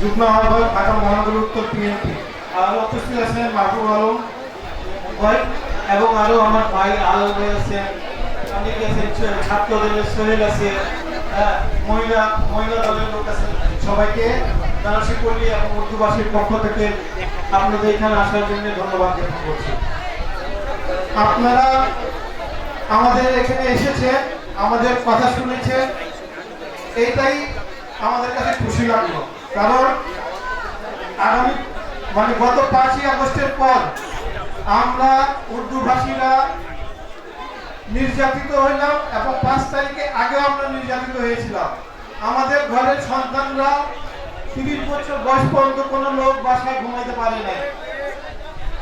যুগ্ম আহ্বায়ক এবং আমার ভাই অনেকে আছেন, ছ- ছাত্র সোহেল আছে মহিলা মহিলা আছে সবাইকে। পক্ষ আপনাদের এখানে আসার জন্য ধন্যবাদ আপনারা আমাদের এখানে এসেছে আমাদের কথা শুনেছেন, এইটাই আমাদের কাছে খুশি লাগল। কারণ আগামী মানে গত পাঁচই আগস্টের পর আমরা উর্দু ভাষীরা নির্যাতিত হইলাম এবং পাঁচ তারিখে আগেও আমরা নির্যাতিত হয়েছিলাম। আমাদের ঘরের সন্তানরা তিরিশ বছর বয়স পর্যন্ত কোনো লোক বাসায় ঘুমাইতে পারে নাই।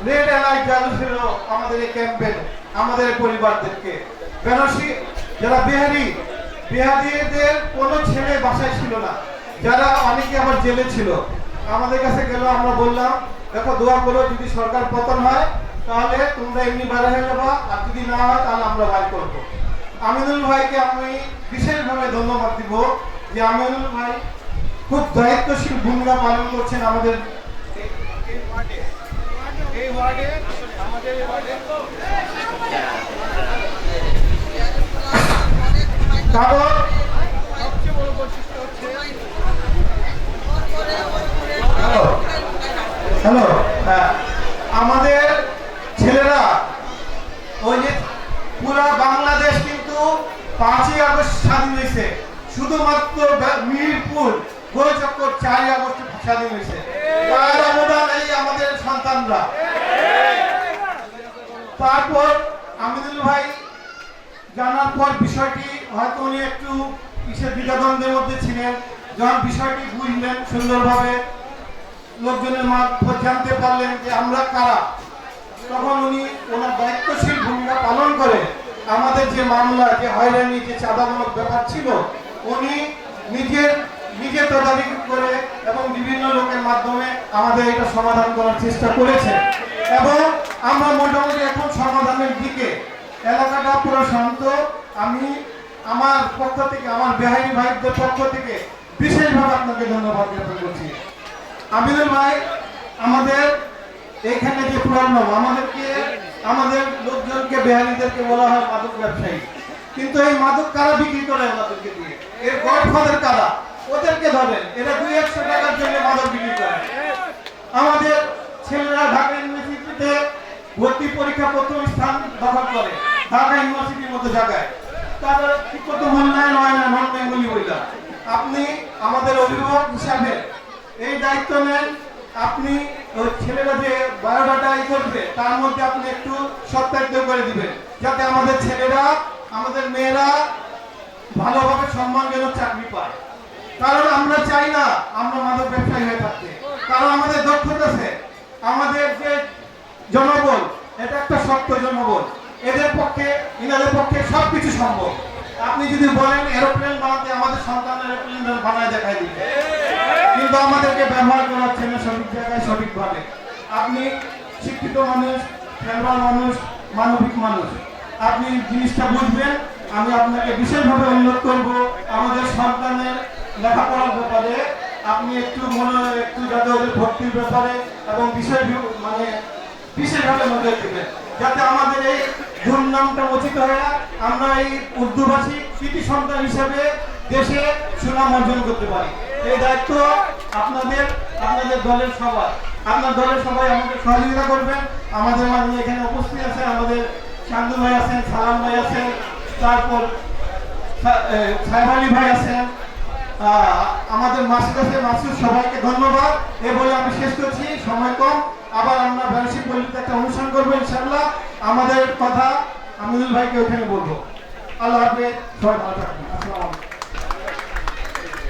রেড অ্যালার্ট চালু ছিল আমাদের এই ক্যাম্পেন আমাদের পরিবারদেরকে। বেনসি যারা বিহারি, বিহারিদের কোনো ছেলে বাসায় ছিল না। যারা অনেকে আবার জেলে ছিল আমাদের কাছে গেল আমরা বললাম দেখো দোয়া করো যদি সরকার পতন হয় তাহলে তোমরা এমনি বাইরে হয়ে যাবা আর যদি না হয় তাহলে আমরা বাইর করব। আমিনুল ভাইকে আমি বিশেষভাবে ধন্যবাদ দিব যে আমিনুল ভাই খুব দায়িত্বশীল ভূমিকা পালন করছেন আমাদের এই- এই ওয়ার্ডে এই ওয়ার্ডে আমাদের এই ওয়ার্ডে। কারণ হ্যালো হ্যাঁ, আমাদের ছেলেরা ওই যে পুরা বাংলাদেশ কিন্তু পাঁচই আগস্ট স্বাধীন হয়েছে। শুধুমাত্র মিরপুর গোলচক্কর চারই আগস্ট স্বাধীন হয়েছে। তার অবদান এই আমাদের সন্তানরা। তারপর আমিনুল ভাই জানার পর বিষয়টি হয়তো উনি একটু কিসের দ্বিধাদ্বন্দ্বের মধ্যে ছিলেন। যখন বিষয়টি বুঝলেন সুন্দরভাবে লোকজনের মারফত জানতে পারলেন যে আমরা কারা। তখন উনি ওনার দায়িত্বশীল ভূমিকা পালন করে। আমাদের যে মামলা, যে হয়রানি, যে চাঁদামূলক ব্যাপার ছিল, উনি নিজের, নিজে তদারকি করে এবং বিভিন্ন লোকের মাধ্যমে আমাদের এটা সমাধান করার চেষ্টা করেছে। এবং আমরা মোটামুটি এখন সমাধানের দিকে। এলাকাটা পুরো শান্ত। আমি আমার পক্ষ থেকে, আমার বেহারি ভাইদের পক্ষ থেকে বিশেষভাবে আপনাকে ধন্যবাদ জ্ঞাপন করছি। আমিনুল ভাই, আমাদের এখানে যে প্রবলেম আমাদেরকে, আমাদের লোকজনকে বেহারিদেরকে বলা হয় মাদক ব্যবসায়ী। কিন্তু এই মাদক কারা বিক্রি করে আমাদেরকে দিয়ে? এর গডফাদার কারা? ওদেরকে ধরেন, এরা দুই একশো টাকার জন্য মাদক বিক্রি করে। আমাদের ছেলেরা ঢাকা ইউনিভার্সিটিতে ভর্তি পরীক্ষা প্রথম স্থান দখল করে, ঢাকা ইউনিভার্সিটির মতো জায়গায়। তাদের ঠিক মূল্যায়ন হয় না নন বেঙ্গলি বইলা আপনি আমাদের অভিভাবক হিসাবে এই দায়িত্ব নেন। আপনি ওই ছেলেরা যে বায়োডাটা ই করবে, তার মধ্যে আপনি একটু সত্যায়িত করে দিবেন। যাতে আমাদের ছেলেরা, আমাদের মেয়েরা ভালোভাবে সম্মানজনক চাকরি পায়। কারণ আমরা চাই না আমরা মাদক ব্যবসায়ী হয়ে থাকতে। কারণ আমাদের দক্ষতা আছে। আমাদের যে জনবল, এটা একটা শক্ত জনবল। এদের পক্ষে, ইনাদের পক্ষে সবকিছু সম্ভব। আপনি যদি বলেন, এরোপ্লেন বানাতে আমাদের সন্তান এরোপ্লেন বানায় দেখাই দিবে। কিন্তু আমাদেরকে ব্যবহার করাচ্ছে না সঠিক জায়গায় সঠিকভাবে আপনি শিক্ষিত মানুষ, খেলোয়াড় মানুষ, মানবিক মানুষ, আপনি জিনিসটা বুঝবেন। আমি আপনাকে বিশেষভাবে অনুরোধ করব, আমাদের সন্তানের লেখাপড়ার ব্যাপারে আপনি একটু মনে একটু যাতে ওদের ভর্তির ব্যাপারে এবং বিষয় বি- মানে বিশেষভাবে নজর দেবেন। যাতে আমাদের এই দুর্নামটা উচিত হয়ে। আমরা এই উর্দুভাষী কৃতি সন্তান হিসেবে দেশে সুনাম অর্জন করতে পারি। এই দায়িত্ব আপনাদের আপনাদের দলের সবাই, আপনার দলের সবাই আমাকে সহযোগিতা করবেন। আমাদের মাঝে এখানে উপস্থিত আছেন আমাদের শান্দু ভাই আছেন, সালাম ভাই আছেন, তারপর সাহেব ভাই আছেন। আমাদের মাসুদ আছে মাসুদ সবাইকে ধন্যবাদ। এ বলে আমি শেষ করছি, সময় কম। আবার আমরা বেনারসি পল্লীতে একটা অনুষ্ঠান করব ইনশাল্লাহ আমাদের কথা আমিনুল ভাইকে ওখানে বলব। আল্লাহ হাফেজ, সবাই ভালো